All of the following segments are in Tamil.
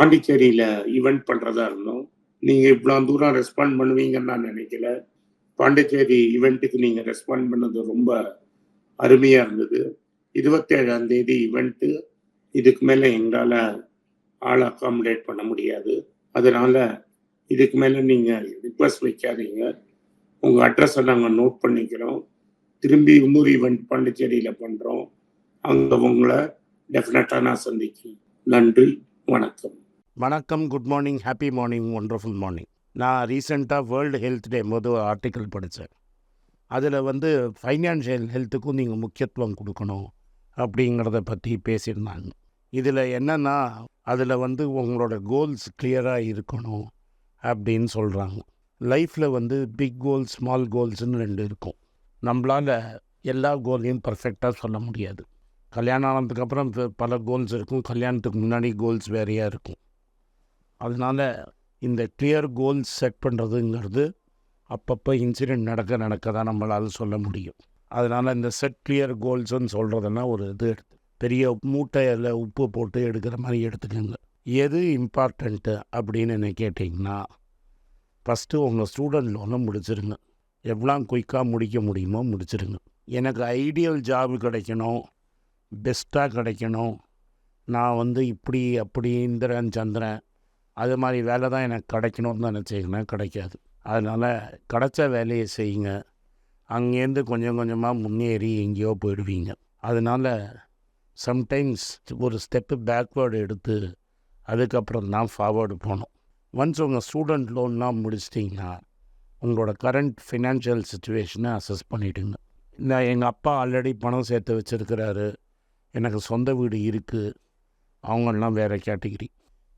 பாண்டிச்சேரியில் ஈவெண்ட் பண்ணுறதா இருந்தோம். நீங்கள் இவ்வளோ தூரம் ரெஸ்பாண்ட் பண்ணுவீங்கன்னு நான் நினைக்கல. பாண்டிச்சேரி ஈவெண்ட்டுக்கு நீங்கள் ரெஸ்பாண்ட் பண்ணது ரொம்ப அருமையாக இருந்தது. இருபத்தேழாம் தேதி ஈவெண்ட்டு இதுக்கு மேலே எங்களால் ஆள் அக்காமடேட் பண்ண முடியாது. அதனால் இதுக்கு மேலே நீங்கள் ரிக்வஸ்ட் வைக்காதீங்க. உங்கள் அட்ரஸை நாங்கள் நோட் பண்ணிக்கிறோம். திரும்பி இன்னொரு ஈவெண்ட் பாண்டிச்சேரியில் பண்ணுறோம் அங்கே உங்களை டெஃபினட்டாக நான் சந்திக்கிறேன். நன்றி வணக்கம். வணக்கம் good morning happy morning wonderful morning நான் ரீசெண்டாக வேர்ல்டு ஹெல்த் டே போது ஒரு ஆர்டிக்கல் படித்தேன் அதில் வந்து ஃபைனான்ஷியல் ஹெல்த்துக்கும் நீங்கள் முக்கியத்துவம் கொடுக்கணும் அப்படிங்கிறத பற்றி பேசியிருந்தாங்க. இதில் என்னென்னா அதில் வந்து உங்களோட கோல்ஸ் கிளியராக இருக்கணும் அப்படின்னு சொல்கிறாங்க லைஃப்பில் வந்து பிக் கோல்ஸ் ஸ்மால் கோல்ஸ்னு ரெண்டு இருக்கும். நம்மளால் எல்லா கோலையும் பர்ஃபெக்டாக சொல்ல முடியாது. கல்யாணம் ஆனதுக்கப்புறம் பல கோல்ஸ் இருக்கும். கல்யாணத்துக்கு முன்னாடி கோல்ஸ் வேறையாக இருக்கும். அதனால் இந்த கிளியர் கோல்ஸ் செட் பண்ணுறதுங்கிறது அப்பப்போ இன்சிடெண்ட் நடக்க நடக்க தான் நம்மளால் சொல்ல முடியும். அதனால் இந்த செட் கிளியர் கோல்ஸ்ன்னு சொல்கிறதுனா ஒரு இது எடுத்து பெரிய மூட்டையில் உப்பு போட்டு எடுக்கிற மாதிரி எடுத்துக்கோங்க. எது இம்பார்ட்டண்ட்டு அப்படின்னு என்ன கேட்டிங்கன்னா ஃபஸ்ட்டு உங்கள் ஸ்டூடெண்ட் லோனை முடிச்சிருங்க. எவ்வளோ குயிக்காக முடிக்க முடியுமோ முடிச்சிருங்க. எனக்கு ஐடியல் ஜாப் கிடைக்கணும் பெஸ்ட்டாக கிடைக்கணும். நான் வந்து இப்படி அப்படி இந்திரன் சந்திரன் அது மாதிரி வேலை தான் எனக்கு கிடைக்கணும்னு நினச்சிங்கன்னா கிடைக்காது. அதனால் கிடைச்ச வேலையை செய்யுங்க. அங்கேருந்து கொஞ்சம் கொஞ்சமாக முன்னேறி எங்கேயோ போயிடுவீங்க. அதனால் சம்டைம்ஸ் ஒரு ஸ்டெப்பு பேக்வேர்டு எடுத்து அதுக்கப்புறம் தான் ஃபார்வேர்டு போகணும். ஒன்ஸ் உங்கள் ஸ்டூடெண்ட் லோன்லாம் முடிச்சிட்டிங்கன்னா உங்களோட கரண்ட் ஃபினான்ஷியல் சுச்சுவேஷனை அசஸ் பண்ணிவிடுங்க இந்த எங்கள் அப்பா ஆல்ரெடி பணம் சேர்த்து வச்சுருக்கிறாரு. எனக்கு சொந்த வீடு இருக்குது அவங்களாம் வேறு கேட்டகிரி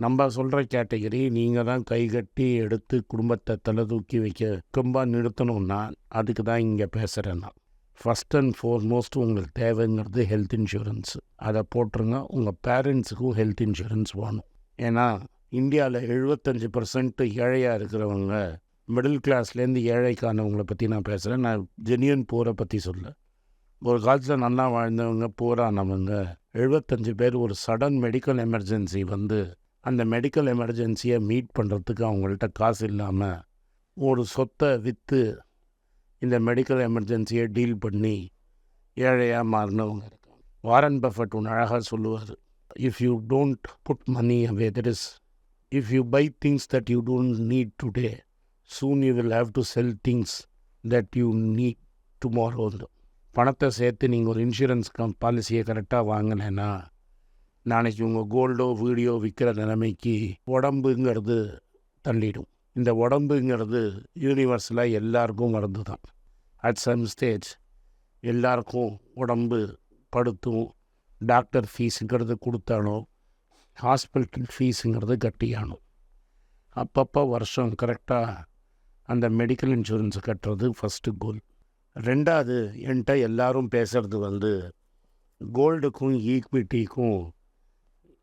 நம்ம சொல்கிற கேட்டகரி நீங்கள் தான் கைகட்டி எடுத்து குடும்பத்தை தலை தூக்கி வைக்க கும்பா நிறுத்தணும்னா அதுக்கு தான் இங்கே பேசுகிறேன் நான். ஃபஸ்ட் அண்ட் ஃபோர்மோஸ்ட் உங்களுக்கு தேவைங்கிறது ஹெல்த் இன்சூரன்ஸ் அதை போட்டுருங்க. உங்கள் பேரண்ட்ஸுக்கும் ஹெல்த் இன்சூரன்ஸ் வேணும். ஏன்னா இந்தியாவில் எழுபத்தஞ்சி பர்சன்ட் ஏழையாக இருக்கிறவங்க மிடில் கிளாஸ்லேருந்து ஏழைக்கானவங்கள பற்றி நான் பேசுகிறேன் நான் ஜெனியன் போரை பற்றி சொல்ல ஒரு காலத்தில் நல்லா வாழ்ந்தவங்க போரானவங்க எழுபத்தஞ்சு பேர் ஒரு சடன் மெடிக்கல் எமர்ஜென்சி வந்து அந்த மெடிக்கல் எமர்ஜென்சியை மீட் பண்ணுறதுக்கு அவங்கள்ட்ட காசு இல்லாமல் ஒரு சொத்தை விற்று இந்த மெடிக்கல் எமர்ஜென்சியை டீல் பண்ணி ஏழையாக மாறினவங்க இருக்காங்க. வாரன் பஃபட் ஒன்று அழகாக சொல்லுவார். If you don't put money away that is if you buy things that you don't need today soon you will have to sell things that you need tomorrow பணத்தை சேர்த்து நீங்கள் ஒரு இன்சூரன்ஸ் கம் பாலிசியை கரெக்டாக வாங்கினேன்னா நாளைக்கு உங்கள் கோல்டோ வீடியோ விற்கிற நிலைமைக்கு உடம்புங்கிறது தள்ளிடும். இந்த உடம்புங்கிறது யூனிவர்ஸில் எல்லாருக்கும் மருந்து தான் அட் சம் ஸ்டேஜ் எல்லாருக்கும் உடம்பு படுத்தும். டாக்டர் ஃபீஸுங்கிறது கொடுத்தானோ ஹாஸ்பிட்டல் ஃபீஸுங்கிறது கட்டியானோ. அப்பப்போ வருஷம் கரெக்டாக அந்த மெடிக்கல் இன்சூரன்ஸ் கட்டுறது ஃபஸ்ட்டு கோல் ரெண்டாவது என்கிட்ட எல்லாரும் பேசுகிறது வந்து கோல்டுக்கும் ஈக்விட்டிக்கும்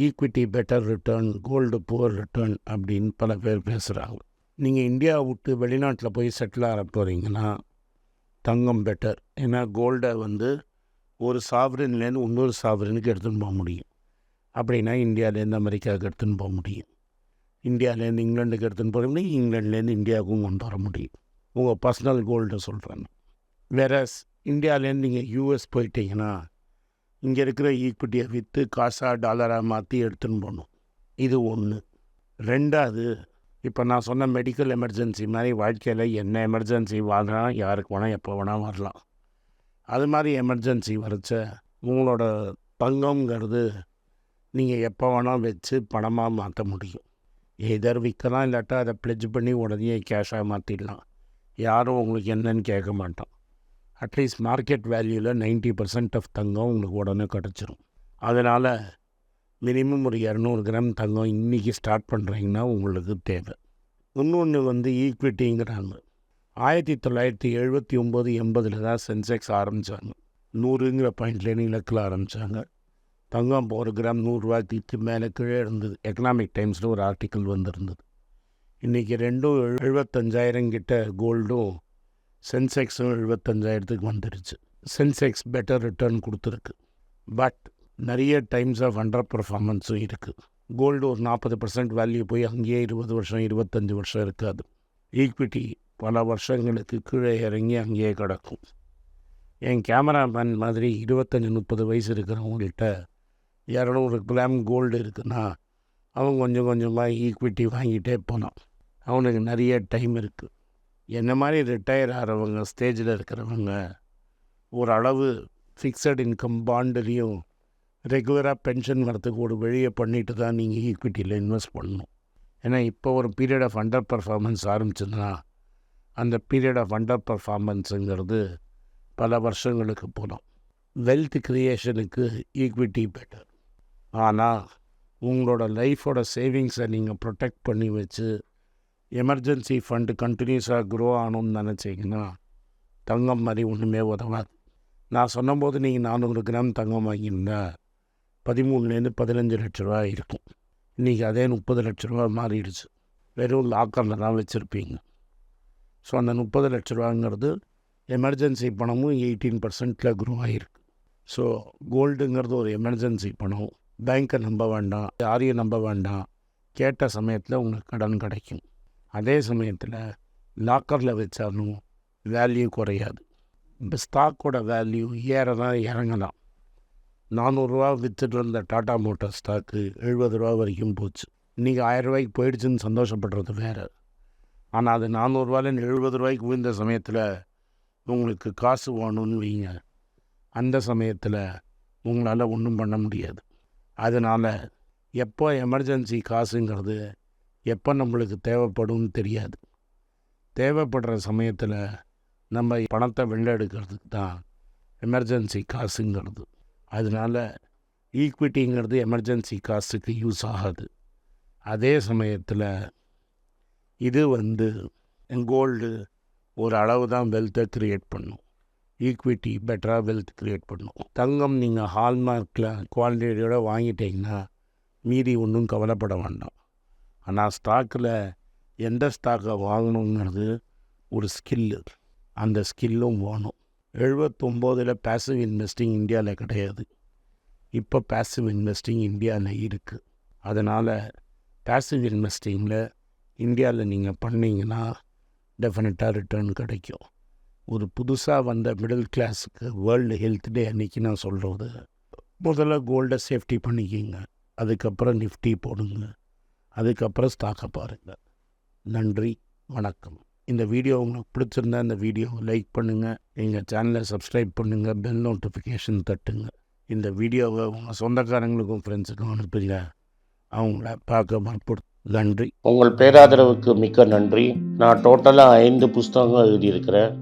equity better return gold poor return அப்படின்னு பல பேர் பேசுகிறாங்க நீங்கள் இந்தியா விட்டு வெளிநாட்டில் போய் செட்டில் ஆக போகிறீங்கன்னா தங்கம் பெட்டர் ஏன்னா கோல்டை வந்து ஒரு சாவரின்லேருந்து இன்னொரு சாவரனுக்கு எடுத்துன்னு போக முடியும். அப்படின்னா இந்தியாவிலேருந்து அமெரிக்காவுக்கு எடுத்துன்னு போக முடியும். இந்தியாவிலேருந்து இங்கிலாந்துக்கு எடுத்துன்னு போக முடியும். இங்கிலாந்துலேருந்து இந்தியாவுக்கும் கொண்டு வர முடியும். உங்கள் பர்சனல் கோல்டை சொல்கிறேன் வேற இந்தியாவிலேருந்து நீங்கள் யூஎஸ் போயிட்டீங்கன்னா இங்கே இருக்கிற ஈக்விட்டியை விற்று காசாக டாலராக மாற்றி எடுத்துன்னு போகணும். இது ஒன்று ரெண்டாவது இப்போ நான் சொன்ன மெடிக்கல் எமர்ஜென்சி மாதிரி வாழ்க்கையில் என்ன எமர்ஜென்சி வாங்கினா யாருக்கு வேணால் எப்போ வேணால் வரலாம். அது மாதிரி எமர்ஜென்சி வரைச்ச உங்களோட தங்கம்ங்கிறது நீங்கள் எப்போ வேணால் வச்சு பணமாக மாற்ற முடியும். எதர் விற்கலாம் இல்லாட்டா அதை ப்ளெஜ் பண்ணி உடனே கேஷாக மாற்றிடலாம் யாரும் உங்களுக்கு என்னன்னு கேட்க மாட்டோம் அட்லீஸ்ட் மார்க்கெட் வேல்யூவில் நைன்ட்டி பர்சன்ட் ஆஃப் தங்கம் உங்களுக்கு உடனே கிடச்சிரும். அதனால் மினிமம் ஒரு இரநூறு கிராம் தங்கம் இன்றைக்கி ஸ்டார்ட் பண்ணுறீங்கன்னா உங்களுக்கு தேவை. இன்னொன்று வந்து ஈக்விட்டிங்கிறாங்க ஆயிரத்தி தொள்ளாயிரத்தி எழுபத்தி ஒம்பது எண்பதில் தான் சென்செக்ஸ் ஆரம்பித்தாங்க நூறுங்கிற பாயிண்ட்லேருந்து இலக்கில் ஆரம்பித்தாங்க தங்கம் இப்போ ஒரு கிராம் நூறுரூவாய்க்கு மேலே கீழே இருந்தது. எக்கனாமிக் டைம்ஸில் ஒரு ஆர்டிக்கல் வந்திருந்தது. இன்றைக்கி ரெண்டும் எழுபத்தஞ்சாயிரம் கிட்ட கோல்டும் சென்செக்ஸும் எழுபத்தஞ்சாயிரத்துக்கு வந்துருச்சு. சென்செக்ஸ் பெட்டர் ரிட்டர்ன் கொடுத்துருக்கு. பட் நிறைய டைம்ஸ் ஆஃப் அண்டர் பர்ஃபார்மன்ஸும் இருக்குது கோல்டு ஒரு நாற்பது பர்சன்ட் வேல்யூ போய் அங்கேயே இருபது வருஷம் இருபத்தஞ்சி வருஷம் இருக்காது. ஈக்விட்டி பல வருஷங்களுக்கு கீழே இறங்கி அங்கேயே கிடக்கும். என் கேமராமேன் மாதிரி இருபத்தஞ்சி முப்பது வயசு இருக்கிறவங்கள்ட்ட இரநூறு கிராம் கோல்டு இருக்குன்னா அவன் கொஞ்சம் கொஞ்சமாக ஈக்விட்டி வாங்கிட்டே போனான். அவனுக்கு நிறைய டைம் இருக்குது என்ன மாதிரி ரிட்டையர் ஆகிறவங்க ஸ்டேஜில் இருக்கிறவங்க ஓரளவு ஃபிக்ஸட் இன்கம் பாண்டுலேயும் ரெகுலராக பென்ஷன் வரத்துக்கு ஒரு வழியை பண்ணிட்டு தான் நீங்கள் ஈக்விட்டியில் இன்வெஸ்ட் பண்ணணும். ஏன்னா இப்போ ஒரு பீரியட் ஆஃப் அண்டர் பர்ஃபார்மன்ஸ் ஆரம்பிச்சதுன்னா அந்த பீரியட் ஆஃப் அண்டர் பர்ஃபார்மன்ஸுங்கிறது பல வருஷங்களுக்கு போதும். வெல்த் க்ரியேஷனுக்கு ஈக்விட்டி பெட்டர் ஆனால் உங்களோட லைஃபோட சேவிங்ஸை நீங்கள் ப்ரொடெக்ட் பண்ணி வச்சு எமர்ஜென்சி ஃபண்டு கண்டினியூஸாக க்ரோ ஆகணும்னு நினச்சிங்கன்னா தங்கம் மாதிரி ஒன்றுமே உதவாது. நான் சொன்னபோது நீங்கள் நானூறு கிராம் தங்கம் வாங்கியிருந்தா பதிமூணுலேருந்து பதினஞ்சு லட்ச ரூபா இருக்கும். இன்றைக்கி அதே முப்பது லட்ச ரூபா மாறிடுச்சு. வெறும் லாக்கரில் தான் வச்சுருப்பீங்க. ஸோ அந்த முப்பது லட்ச ரூபாங்கிறது எமர்ஜென்சி பணமும் எயிட்டீன் பர்சன்ட்டில் க்ரோ ஆகிருக்கு ஸோ கோல்டுங்கிறது ஒரு எமர்ஜென்சி பணம். பேங்க்கை நம்ப வேண்டாம் யாரையும் நம்ப வேண்டாம். கேட்ட சமயத்தில் உங்களுக்கு கடன் கிடைக்கும். அதே சமயத்தில் லாக்கரில் வச்சாலும் வேல்யூ குறையாது. இப்போ ஸ்டாக்கோட வேல்யூ ஏறலாம் இறங்கலாம். நானூறுரூவா விற்றுட்டு இருந்த டாடா மோட்டார் ஸ்டாக்கு எழுபது ரூபா வரைக்கும் போச்சு. இன்றைக்கி ஆயிரரூவாய்க்கு போயிடுச்சுன்னு சந்தோஷப்படுறது வேறு. ஆனால் அது நானூறுரூவாலேருந்து எழுபது ரூபாய்க்கு விழுந்த சமயத்தில் உங்களுக்கு காசு வேணும்னு வைங்க. அந்த சமயத்தில் உங்களால் ஒன்றும் பண்ண முடியாது. அதனால் எப்போ எமர்ஜென்சி காசுங்கிறது எப்போ நம்மளுக்கு தேவைப்படும்னு தெரியாது. தேவைப்படுற சமயத்தில் நம்ம பணத்தை வெளில எடுக்கிறதுக்கு தான் எமர்ஜென்சி காசுங்கிறது. அதனால் ஈக்விட்டிங்கிறது எமர்ஜென்சி காசுக்கு யூஸ் ஆகாது. அதே சமயத்தில் இது வந்து கோல்டு ஒரு அளவு தான் வெல்த்தை க்ரியேட் பண்ணும். ஈக்விட்டி பெட்டராக வெல்த் க்ரியேட் பண்ணும். தங்கம் நீங்கள் ஹால்மார்க்கில் குவாலிட்டியோடு வாங்கிட்டீங்கன்னா மீதி ஒன்றும் கவலைப்பட வேண்டாம். ஆனால் ஸ்டாக்கில் எந்த ஸ்டாக்கை வாங்கணுங்கிறது ஒரு ஸ்கில்லு அந்த ஸ்கில்லும் வேணும். எழுபத்தொம்போதில் பேசிவ் இன்வெஸ்டிங் இந்தியாவில் கிடையாது. இப்போ பேசிவ் இன்வெஸ்டிங் இந்தியாவில் இருக்குது அதனால் பேசிவ் இன்வெஸ்டிங்கில் இந்தியாவில் நீங்கள் பண்ணிங்கன்னா டெஃபினட்டாக ரிட்டர்ன் கிடைக்கும். ஒரு புதுசாக வந்த மிடில் கிளாஸுக்கு வேர்ல்டு ஹெல்த் டே அன்றைக்கி நான் சொல்கிறது முதல்ல கோல்டை சேஃப்டி பண்ணிக்கிங்க. அதுக்கப்புறம் நிஃப்டி போடுங்க. அதுக்கப்புறம் ஸ்டாக்கை பாருங்கள் நன்றி வணக்கம். இந்த வீடியோ உங்களுக்கு பிடிச்சிருந்தா இந்த வீடியோவை லைக் பண்ணுங்கள் எங்கள் சேனலை சப்ஸ்கிரைப் பண்ணுங்கள் பெல் நோட்டிஃபிகேஷன் தட்டுங்க. இந்த வீடியோவை உங்கள் சொந்தக்காரங்களுக்கும் ஃப்ரெண்ட்ஸுக்கும் அனுப்புங்க. அவங்கள பார்க்க மறுப்பு நன்றி. உங்கள் பேராதரவுக்கு மிக்க நன்றி. நான் டோட்டலாக ஐந்து புஸ்தகங்கள் எழுதியிருக்கிறேன்.